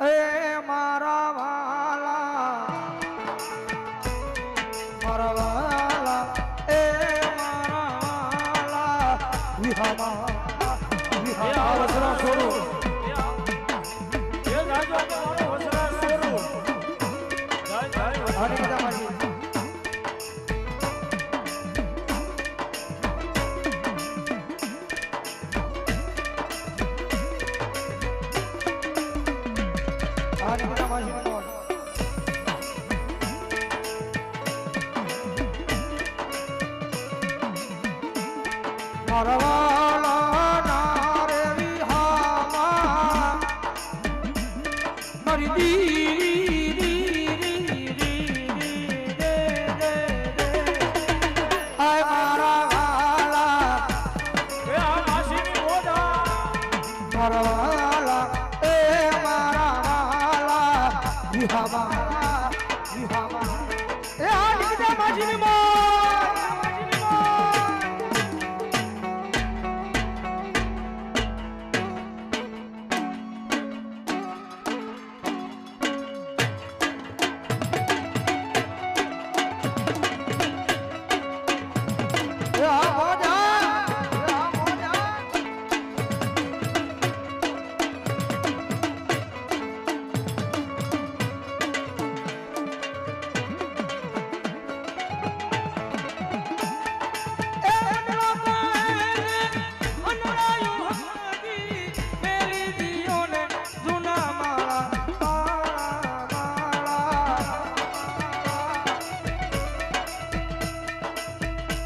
એ મારા વાલા મારા વાલા એ મારા વાલા વિહામા વિહામા. છોડો. મારી વાલા વિહામા વિહામા